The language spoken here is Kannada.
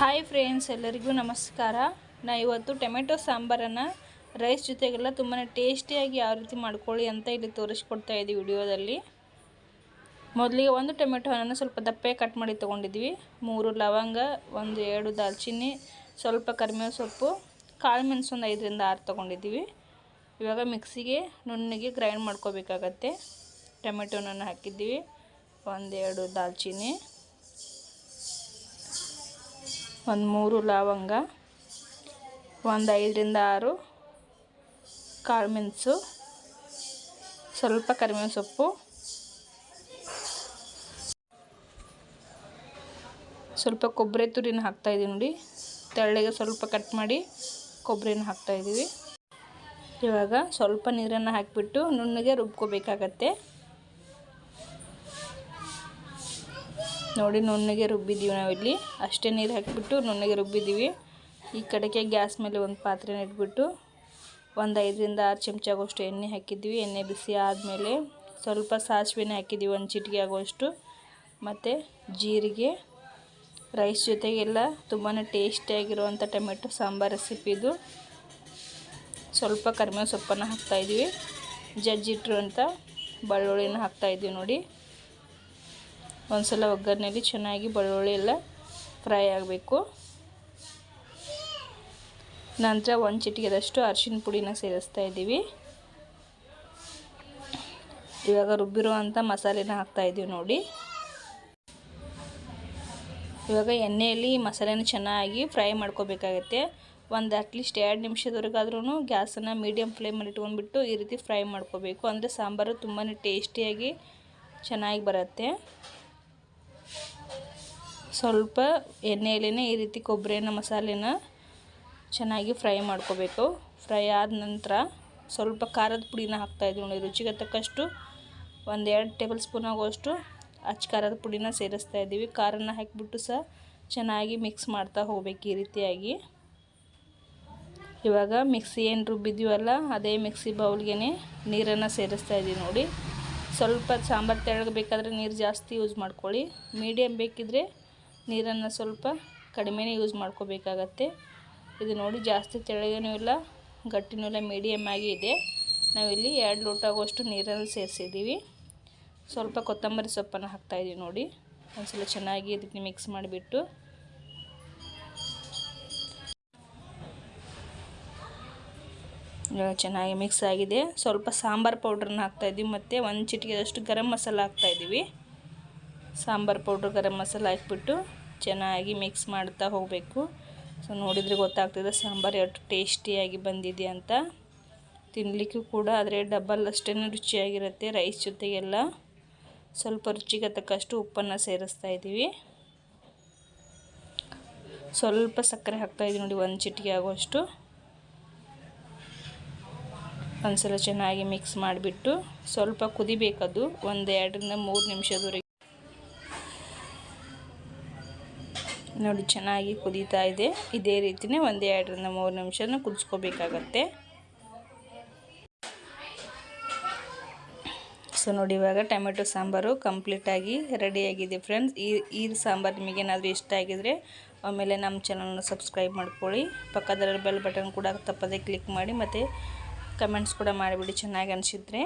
ಹಾಯ್ ಫ್ರೆಂಡ್ಸ್ ಎಲ್ಲರಿಗೂ ನಮಸ್ಕಾರ. ನಾ ಇವತ್ತು ಟೊಮೆಟೊ ಸಾಂಬಾರನ್ನು ರೈಸ್ ಜೊತೆಗೆಲ್ಲ ತುಂಬಾ ಟೇಸ್ಟಿಯಾಗಿ ಯಾವ ರೀತಿ ಮಾಡ್ಕೊಳ್ಳಿ ಅಂತ ಇಲ್ಲಿ ತೋರಿಸ್ಕೊಡ್ತಾ ಇದ್ದೀವಿ ವಿಡಿಯೋದಲ್ಲಿ. ಮೊದಲಿಗೆ ಒಂದು ಟೊಮೆಟೊ ಹಣ್ಣನ್ನು ಸ್ವಲ್ಪ ದಪ್ಪೆ ಕಟ್ ಮಾಡಿ ತೊಗೊಂಡಿದ್ವಿ. ಮೂರು ಲವಂಗ, ಒಂದು ಎರಡು ದಾಲ್ಚಿನ್ನಿ, ಸ್ವಲ್ಪ ಕರಿಬೇವು ಸೊಪ್ಪು, ಕಾಳು ಮೆಣಸು ಒಂದು ಐದರಿಂದ ಆರು ತೊಗೊಂಡಿದ್ದೀವಿ ಇವಾಗ ಮಿಕ್ಸಿಗೆ, ನುಣ್ಣಗೆ ಗ್ರೈಂಡ್ ಮಾಡ್ಕೋಬೇಕಾಗತ್ತೆ. ಟೊಮೆಟೊನನ್ನು ಹಾಕಿದ್ದೀವಿ. ಒಂದೆರಡು ದಾಲ್ಚಿನ್ನಿ. ಒಂದು ಮೂರು ಲವಂಗ, ಒಂದು ಐದರಿಂದ ಆರು ಕಾಳುಮೆಣಸು ಸ್ವಲ್ಪ ಕರಿಮೆ ಸೊಪ್ಪು, ಸ್ವಲ್ಪ ಕೊಬ್ಬರಿ ತುರಿನ ಹಾಕ್ತಾಯಿದ್ದೀವಿ ನೋಡಿ. ತೆಳ್ಳಗೆ ಸ್ವಲ್ಪ ಕಟ್ ಮಾಡಿ ಕೊಬ್ಬರಿನ ಹಾಕ್ತಾಯಿದ್ದೀವಿ ಇವಾಗ ಸ್ವಲ್ಪ ನೀರನ್ನು ಹಾಕಿಬಿಟ್ಟು ನುಣ್ಣಗೆ ರುಬ್ಕೋಬೇಕಾಗತ್ತೆ. ನೋಡಿ ನುಣ್ಣಗೆ ರುಬ್ಬಿದ್ದೀವಿ ನಾವಿಲ್ಲಿ ಅಷ್ಟೇ ನೀರು ಹಾಕಿಬಿಟ್ಟು ನುಣ್ಣಗೆ ರುಬ್ಬಿದ್ದೀವಿ. ಈ ಕಡೆಗೆ ಗ್ಯಾಸ್ ಮೇಲೆ ಒಂದು ಪಾತ್ರೆನ ಇಟ್ಬಿಟ್ಟು ಒಂದು ಐದರಿಂದ ಆರು ಚಮಚ ಎಣ್ಣೆ ಹಾಕಿದ್ದೀವಿ. ಎಣ್ಣೆ ಬಿಸಿ ಆದಮೇಲೆ ಸ್ವಲ್ಪ ಸಾಸಿವೆನೇ ಹಾಕಿದ್ದೀವಿ, ಒಂದು ಚಿಟಿಕೆ ಆಗೋಷ್ಟು ಮತ್ತು ಜೀರಿಗೆ, ರೈಸ್ ಜೊತೆಗೆಲ್ಲ ತುಂಬಾ ಟೇಸ್ಟಿಯಾಗಿರುವಂಥ ಟೊಮೆಟೊ ಸಾಂಬಾರು ರೆಸಿಪಿ ಇದು. ಸ್ವಲ್ಪ ಕರಿಮೆ ಸೊಪ್ಪನ್ನು ಹಾಕ್ತಾಯಿದ್ವಿ ಜಜ್ಜಿಟ್ರು ಅಂತ ಬೆಳ್ಳುಳ್ಳಿನ ಹಾಕ್ತಾಯಿದ್ವಿ ನೋಡಿ. ಒಂದು ಸಲ ಒಗ್ಗರಣೆಯಲ್ಲಿ ಚೆನ್ನಾಗಿ ಬೆಳ್ಳುಳ್ಳಿ ಎಲ್ಲ ಫ್ರೈ ಆಗಬೇಕು. ನಂತರ ಒಂದು ಚಿಟಿಗೆದಷ್ಟು ಅರಿಶಿನ ಪುಡಿನ ಸೇರಿಸ್ತಾ ಇದ್ದೀವಿ. ಇವಾಗ ರುಬ್ಬಿರುವಂಥ ಮಸಾಲೆನ ಹಾಕ್ತಾಯಿದ್ದೀವಿ ನೋಡಿ. ಇವಾಗ ಎಣ್ಣೆಯಲ್ಲಿ ಮಸಾಲೆನ ಚೆನ್ನಾಗಿ ಫ್ರೈ ಮಾಡ್ಕೋಬೇಕಾಗತ್ತೆ. ಒಂದು ಅಟ್ಲೀಸ್ಟ್ ಎರಡು ನಿಮಿಷದವರೆಗಾದ್ರೂ ಗ್ಯಾಸನ್ನು ಮೀಡಿಯಮ್ ಫ್ಲೇಮಲ್ಲಿ ಇಟ್ಕೊಂಡ್ಬಿಟ್ಟು ಈ ರೀತಿ ಫ್ರೈ ಮಾಡ್ಕೋಬೇಕು. ಅಂದರೆ ಸಾಂಬಾರು ತುಂಬಾ ಟೇಸ್ಟಿಯಾಗಿ ಚೆನ್ನಾಗಿ ಬರುತ್ತೆ. ಸ್ವಲ್ಪ ಎಣ್ಣೆಯಲ್ಲೇ ಈ ರೀತಿ ಕೊಬ್ಬರಿನ ಮಸಾಲೆನ ಚೆನ್ನಾಗಿ ಫ್ರೈ ಮಾಡ್ಕೋಬೇಕು. ಫ್ರೈ ಆದ ನಂತರ ಸ್ವಲ್ಪ ಖಾರದ ಪುಡಿನ ಹಾಕ್ತಾಯಿದ್ವಿ ನೋಡಿ, ರುಚಿಗೆ ತಕ್ಕಷ್ಟು ಒಂದೆರಡು ಟೇಬಲ್ ಸ್ಪೂನ್ ಆಗುವಷ್ಟು ಅಚ್ಚ ಖಾರದ ಪುಡಿನ ಸೇರಿಸ್ತಾ ಇದ್ದೀವಿ. ಖಾರನ ಹಾಕಿಬಿಟ್ಟು ಸಹ ಚೆನ್ನಾಗಿ ಮಿಕ್ಸ್ ಮಾಡ್ತಾ ಹೋಗ್ಬೇಕು ಈ ರೀತಿಯಾಗಿ. ಇವಾಗ ಮಿಕ್ಸಿ ಏನು ರುಬ್ಬಿದ್ದೀವಲ್ಲ ಅದೇ ಮಿಕ್ಸಿ ಬೌಲ್ಗೆ ನೀರನ್ನು ಸೇರಿಸ್ತಾ ಇದ್ದೀವಿ ನೋಡಿ. ಸ್ವಲ್ಪ ಸಾಂಬಾರು ತೆಳಗಬೇಕಾದ್ರೆ ನೀರು ಜಾಸ್ತಿ ಯೂಸ್ ಮಾಡ್ಕೊಳ್ಳಿ. ಮೀಡಿಯಮ್ ಬೇಕಿದ್ರೆ ನೀರನ್ನು ಸ್ವಲ್ಪ ಕಡಿಮೆನೇ ಯೂಸ್ ಮಾಡ್ಕೋಬೇಕಾಗತ್ತೆ. ಇದು ನೋಡಿ ಜಾಸ್ತಿ ತೆಳಗೇನೂ ಇಲ್ಲ, ಗಟ್ಟಿನೂ ಇಲ್ಲ ಮೀಡಿಯಮ್ ಆಗಿ ಇದೆ. ನಾವಿಲ್ಲಿ ಎರಡು ಲೋಟ ಆಗುವಷ್ಟು ನೀರನ್ನು ಸೇರಿಸಿದ್ದೀವಿ. ಸ್ವಲ್ಪ ಕೊತ್ತಂಬರಿ ಸೊಪ್ಪನ್ನು ಹಾಕ್ತಾಯಿದ್ದೀವಿ ನೋಡಿ. ಒಂದ್ಸಲ ಚೆನ್ನಾಗಿ ಇದಕ್ಕೆ ಮಿಕ್ಸ್ ಮಾಡಿಬಿಟ್ಟು. ಚೆನ್ನಾಗಿ ಮಿಕ್ಸ್ ಆಗಿದೆ. ಸ್ವಲ್ಪ ಸಾಂಬಾರು ಪೌಡ್ರನ್ನ ಹಾಕ್ತಾಯಿದ್ದೀವಿ ಮತ್ತು ಒಂದು ಚಿಟಿಕೆದಷ್ಟು ಗರಂ ಮಸಾಲ ಹಾಕ್ತಾಯಿದ್ದೀವಿ ಸಾಂಬಾರು ಪೌಡ್ರ್ ಗರಂ ಮಸಾಲ ಹಾಕ್ಬಿಟ್ಟು ಚೆನ್ನಾಗಿ ಮಿಕ್ಸ್ ಮಾಡ್ತಾ ಹೋಗಬೇಕು. ಸೊ ನೋಡಿದರೆ ಗೊತ್ತಾಗ್ತದೆ ಸಾಂಬಾರು ಎಷ್ಟು ಟೇಸ್ಟಿಯಾಗಿ ಬಂದಿದೆ ಅಂತ. ತಿನ್ನಲಿಕ್ಕೂ ಕೂಡ ಆದರೆ ಡಬ್ಬಲ್ ಅಷ್ಟೇ ರುಚಿಯಾಗಿರುತ್ತೆ ರೈಸ್ ಜೊತೆಗೆಲ್ಲ. ಸ್ವಲ್ಪ ರುಚಿಗೆ ತಕ್ಕಷ್ಟು ಉಪ್ಪನ್ನು ಸೇರಿಸ್ತಾ ಇದ್ದೀವಿ. ಸ್ವಲ್ಪ ಸಕ್ಕರೆ ಹಾಕ್ತಾಯಿದ್ದೀವಿ ನೋಡಿ, ಒಂದು ಚಿಟಿಕೆ ಆಗುವಷ್ಟು ಒಂದ್ಸಲ ಚೆನ್ನಾಗಿ ಮಿಕ್ಸ್ ಮಾಡಿಬಿಟ್ಟು ಸ್ವಲ್ಪ ಕುದಿಬೇಕದು ಒಂದು ಎರಡರಿಂದ ಮೂರು ನಿಮಿಷದವರೆಗೆ. ನೋಡಿ, ಚೆನ್ನಾಗಿ ಕುದೀತಾ ಇದೆ. ಇದೇ ರೀತಿಯೇ ಒಂದು ಎರಡರಿಂದ ಮೂರು ನಿಮಿಷನ ಕುದಿಸ್ಕೋಬೇಕಾಗತ್ತೆ. ಸೊ ನೋಡಿ, ಇವಾಗ ಟೊಮೆಟೊ ಸಾಂಬಾರು ಕಂಪ್ಲೀಟಾಗಿ ರೆಡಿಯಾಗಿದೆ ಫ್ರೆಂಡ್ಸ್ ಈ ಈ ಸಾಂಬಾರು ನಿಮಗೇನಾದರೂ ಇಷ್ಟ ಆಗಿದರೆ, ಆಮೇಲೆ ನಮ್ಮ ಚಾನಲ್ನ ಸಬ್ಸ್ಕ್ರೈಬ್ ಮಾಡ್ಕೊಳ್ಳಿ. ಪಕ್ಕದಲ್ಲಿ ಬೆಲ್ ಬಟನ್ ಕೂಡ ತಪ್ಪದೇ ಕ್ಲಿಕ್ ಮಾಡಿ, ಮತ್ತು ಕಮೆಂಟ್ಸ್ ಕೂಡ ಮಾಡಿಬಿಡಿ ಚೆನ್ನಾಗಿ ಅನಿಸಿದ್ರೆ.